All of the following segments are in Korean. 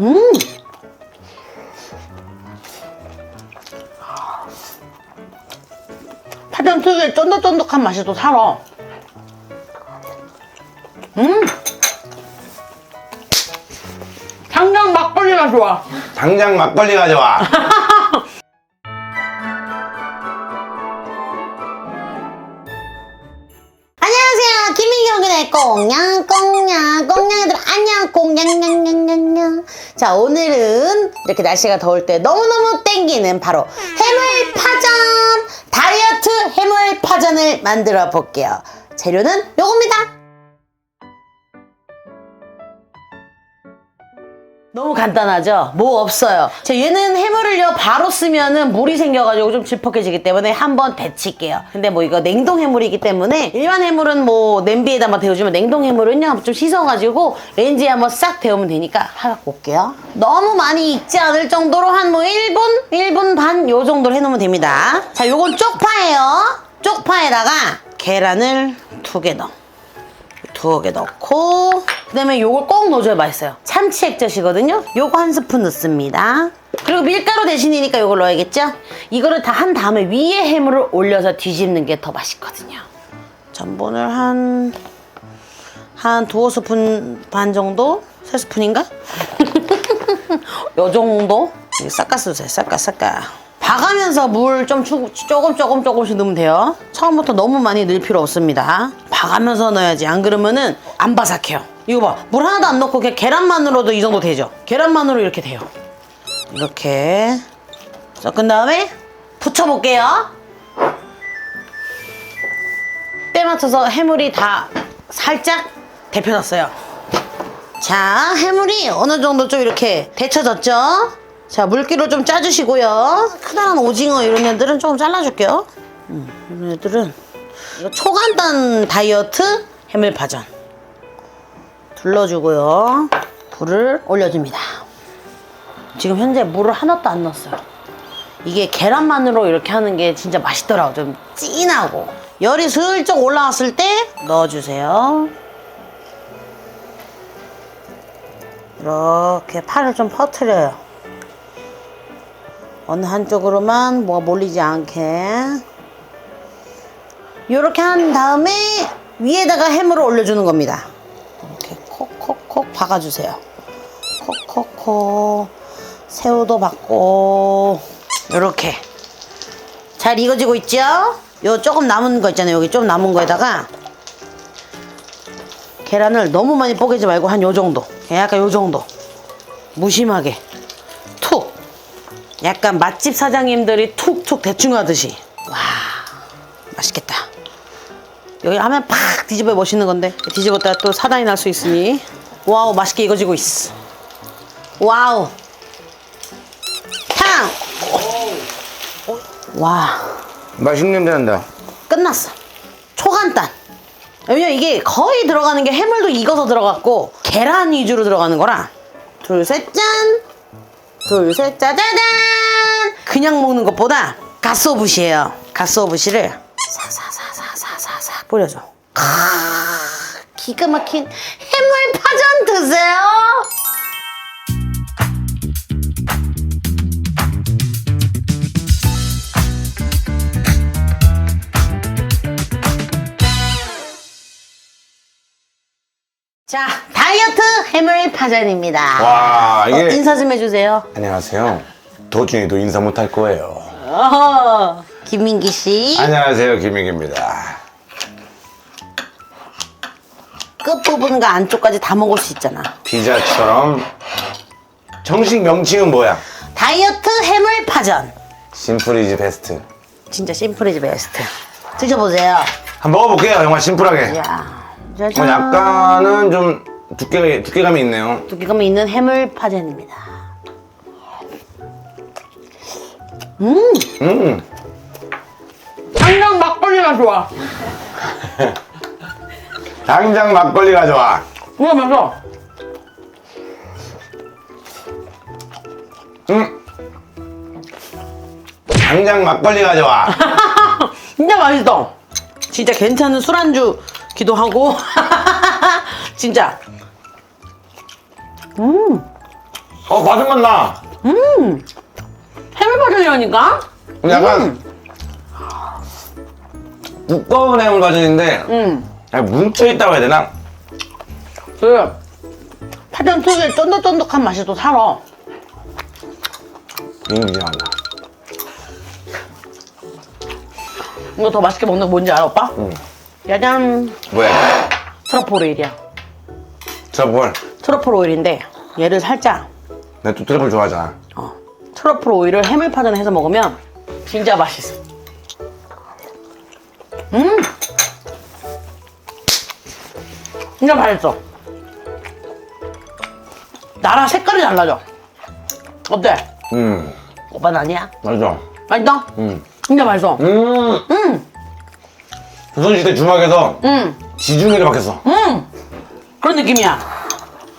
음! 파전 특유의 쫀득쫀득한 맛이 또 살아. 음! 당장 막걸리가 좋아. 당장 막걸리 가져와. 안녕하세요. 김민경의 꽁냥 꽁냥 꽁냥이들 안녕 꽁냥 냥 냥 냥 냥. 자 오늘은 이렇게 날씨가 더울 때 너무너무 땡기는 바로 해물 파전 다이어트 해물 파전을 만들어 볼게요. 재료는 요겁니다. 너무 간단하죠? 뭐 없어요. 자, 얘는 해물을요, 바로 쓰면은 물이 생겨가지고 좀 질퍽해지기 때문에 한번 데칠게요. 근데 뭐 이거 냉동 해물이기 때문에 일반 해물은 뭐 냄비에다 만 데워주면 냉동 해물은요, 좀 씻어가지고 레인지에 한번 싹 데우면 되니까 하갖고 올게요. 너무 많이 익지 않을 정도로 한 뭐 1분? 1분 반 요 정도로 해놓으면 됩니다. 자, 요건 쪽파예요. 쪽파에다가 계란을 두 개 넣어. 두 개 넣고 그다음에 요걸 꼭 넣어줘야 맛있어요. 참치 액젓이거든요. 요거 한 스푼 넣습니다. 그리고 밀가루 대신이니까 요걸 넣어야겠죠? 이거를 다 한 다음에 위에 해물을 올려서 뒤집는 게 더 맛있거든요. 전분을 한 한 두어 스푼 반 정도? 세 스푼인가? 요 정도? 섞어주세요. 섞어 섞어 봐가면서 물 좀 조금 조금 조금씩 넣으면 돼요. 처음부터 너무 많이 넣을 필요 없습니다. 봐가면서 넣어야지. 안 그러면은 안 바삭해요 이거 봐. 물 하나도 안 넣고 그냥 계란만으로도 이 정도 되죠? 계란만으로 이렇게 돼요. 이렇게. 섞은 다음에 부쳐볼게요. 때 맞춰서 해물이 다 살짝 데펴졌어요. 자, 해물이 어느 정도 좀 이렇게 데쳐졌죠? 자, 물기로 좀 짜주시고요. 크다란 오징어 이런 애들은 조금 잘라줄게요. 음, 이런 애들은 이거 초간단 다이어트 해물파전 둘러주고요. 불을 올려줍니다. 지금 현재 물을 하나도 안 넣었어요. 이게 계란만으로 이렇게 하는 게 진짜 맛있더라고. 좀 진하고. 열이 슬쩍 올라왔을 때 넣어주세요. 이렇게 팔을 좀 퍼트려요. 어느 한쪽으로만 뭐가 몰리지 않게. 이렇게 한 다음에 위에다가 해물을 올려주는 겁니다. 콕콕콕 박아주세요. 콕콕콕. 새우도 박고. 이렇게. 잘 익어지고 있죠? 요 조금 남은 거 있잖아요. 여기 좀 남은 거에다가 계란을 너무 많이 뽀개지 말고 한 요 정도. 약간 요 정도. 무심하게. 툭. 약간 맛집 사장님들이 툭툭 대충 하듯이. 와. 맛있겠다. 여기 하면 팍 뒤집어 멋있는 건데. 뒤집었다가 또 사단이 날 수 있으니. 와우, 맛있게 익어지고 있어. 와우. 탕! 와. 맛있는 냄새 난다. 끝났어. 초간단. 왜냐면 이게 거의 들어가는 게 해물도 익어서 들어갔고 계란 위주로 들어가는 거라 둘 셋 짠. 둘 셋 짜자잔. 그냥 먹는 것보다 가스오부시예요. 가스오부시를 사사사사사사사 뿌려줘. 크, 기가 막힌 드세요. 자, 다이어트 해물 파전입니다. 와, 어, 이게. 인사 좀 해주세요. 안녕하세요. 도중에도 인사 못할 거예요. 어허, 김민기 씨. 안녕하세요. 김민기입니다. 끝부분과 안쪽까지 다 먹을 수 있잖아. 피자처럼 정식 명칭은 뭐야? 다이어트 해물 파전. 심플이즈 베스트. 진짜 심플이지 베스트. 드셔보세요. 한번 먹어볼게요. 정말 심플하게. 야, 어, 짜잔. 약간은 좀 두께, 두께감이 있네요. 두께감이 있는 해물 파전입니다. 음, 당장 막걸리가 좋아. 당장 막걸리 가져와. 이거 맛있어. 음. 당장 막걸리 가져와. 진짜 맛있어. 진짜 괜찮은 술안주 기도 하고. 진짜. 음. 어 맛은 맛나. 해물파전이라니까? 근데 약간 두꺼운 해물 바전인데 음. 약간 뭉쳐있다고 해야 되나? 그 파전 특유의 쫀득쫀득한 맛이 또 살아. 인기한다. 이거 더 맛있게 먹는 거 뭔지 알아, 오빠? 응. 짜잔. 왜? 트러플 오일이야. 트러플. 트러플 오일인데 얘를 살짝 내가 또 트러플 좋아하잖아. 어, 트러플 오일을 해물파전에 해서 먹으면 진짜 맛있어. 음! 진짜 맛있어. 나랑 색깔이 달라져. 어때? 음. 오빠는 아니야? 맛있어. 맛있다? 음. 진짜 맛있어. 음. 음! 조선시대 주막에서 음! 지중해를 바뀌었어. 음! 그런 느낌이야.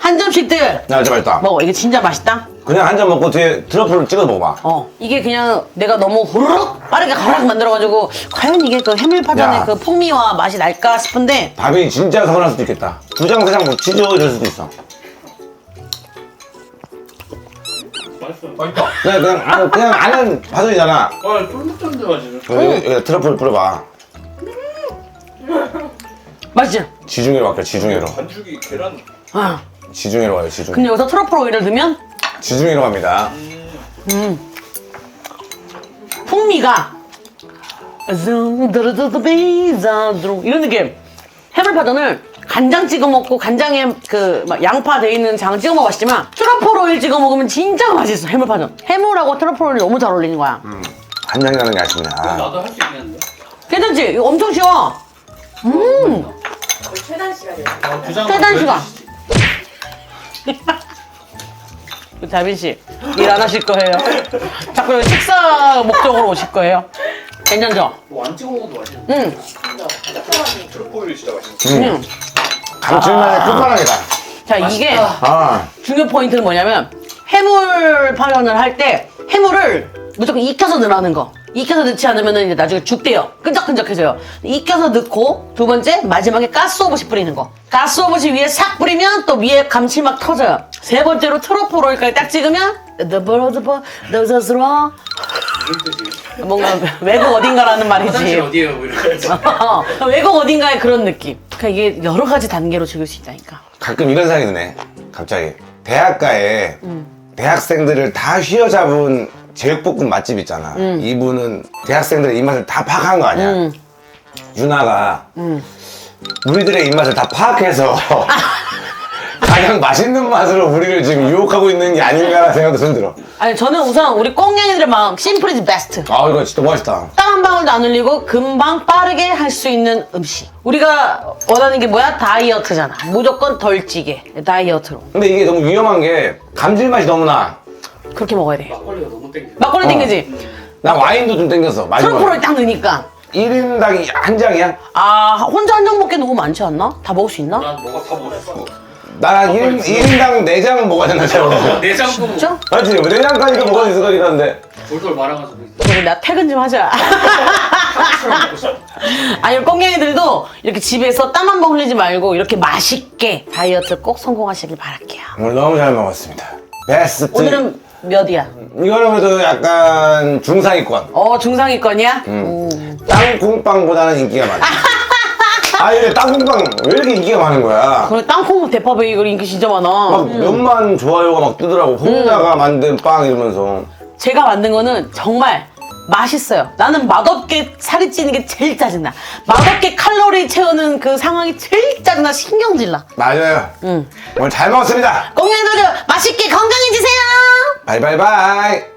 한 점씩들 야, 진짜 맛있다. 먹어. 이게 진짜 맛있다? 그냥 한 잔 먹고 뒤에 트러플을 찍어 먹어봐. 어 이게 그냥 내가 너무 후루룩 빠르게 가르륵 만들어가지고 과연 이게 그 해물파전의 야. 그 풍미와 맛이 날까 싶은데 밥이 진짜 서운할 수도 있겠다. 두 장, 세장 뭐 치즈 이럴 수도 있어. 맛있어. 맛있다. 그냥, 그냥, 아는, 그냥 아는 바전이잖아. 와, 쫀득쫀득하지. 여기, 여기다 트러플 뿌려봐. 맛있지? 지중해로 바뀌어, 지중해로. 반죽이 계란. 어. 지중해로 가요, 지중해. 근데 여기서 트러플 오일을 넣으면 지중해로 갑니다. 풍미가 zz드르드드비자드루 이런 느낌 해물파전을 간장 찍어 먹고 간장에 그막 양파 돼 있는 장 찍어 먹어 맛있지만 트러플 오일 찍어 먹으면 진짜 맛있어 해물파전 해물하고 트러플 오일 너무 잘 어울리는 거야 한 장이 나는 게 아쉽네. 아. 나도 할 수 있겠는데. 괜찮지? 이거 엄청 쉬워 아, 두장 최단 시간. 그 자빈 씨, 일 안 하실 거예요. 자꾸 여기 식사 목적으로 오실 거예요. 괜찮죠? 뭐안 찍어 먹어도 맛있는데. 응, 트러플이 진짜 맛있어. 응. 감칠맛의 끝판왕이다. 자, 이게 아. 중요 포인트는 뭐냐면 해물 파전을 할 때 해물을 무조건 익혀서 넣으라는 거. 익혀서 넣지 않으면 이제 나중에 죽대요. 끈적끈적해져요. 익혀서 넣고 두 번째 마지막에 가스오버시 뿌리는 거. 가스오버시 위에 싹 뿌리면 또 위에 감칠맛 터져요. 세 번째로 트러플 오일까지 딱 찍으면 무슨 뜻이? 뭔가 외국 어딘가라는 화장실 말이지. 어디에요? 뭐 이렇게. 어, 외국 어딘가의 그런 느낌. 그러니까 이게 여러 가지 단계로 즐길 수 있다니까. 가끔 이런 생각이 드네. 갑자기. 대학가에 대학생들을 다 휘어잡은 제육볶음 맛집 있잖아. 이분은 대학생들의 입맛을 다 파악한 거 아니야. 음. 유나가 우리들의 입맛을 다 파악해서 가장 맛있는 맛으로 우리를 지금 유혹하고 있는 게 아닌가라는 생각도 좀 들어. 아니 저는 우선 우리 꽁냥이들의 마음 심플이즈 베스트. 아 이거 진짜 맛있다. 땀 한 방울도 안 흘리고 금방 빠르게 할 수 있는 음식. 우리가 원하는 게 뭐야? 다이어트잖아. 무조건 덜 찌게. 다이어트로. 근데 이게 너무 위험한 게 감질맛이 너무 나. 그렇게 먹어야 돼. 막걸리가 너무 땡겨. 막걸리 어. 땡기지? 나 와인도 좀 땡겼어. 마지막에. 트러플을 딱 넣으니까. 1인당이 한 장이야? 아, 혼자 한 장 먹기 너무 많지 않나? 다 먹을 수 있나? 난 뭐가 다 먹었어. 나 1인, 1인당 4장은 먹어야 된다 생각해. 내장도 진짜? 맞지? 4장까지도 먹을 수 있을 거긴 한데. 돌돌 말아가지고. 우리 나 퇴근 좀 하자. 아니, 꽁냥이들도 이렇게 집에서 땀 한 번 흘리지 말고 이렇게 맛있게 다이어트 꼭 성공하시길 바랄게요. 오늘 너무 잘 먹었습니다. 베스트. 오늘은 몇이야? 이거는 그래도 약간 중상위권. 어, 중상위권이야? 음. 땅콩빵보다는 인기가 많아. 아, 근데 땅콩빵 왜 이렇게 인기가 많은 거야? 그래, 땅콩 대파 베이 이거 인기 진짜 많아. 막 몇만 좋아요가 막 뜨더라고. 홍자가 만든 빵 이러면서. 제가 만든 거는 정말 맛있어요. 나는 맛없게 살이 찌는 게 제일 짜증나. 맛없게 칼로리 채우는 그 상황이 제일 짜증나. 신경질 나. 맞아요. 응. 오늘 잘 먹었습니다. 꽁냥이들 맛있게 건강해지세요. 바이바이바이.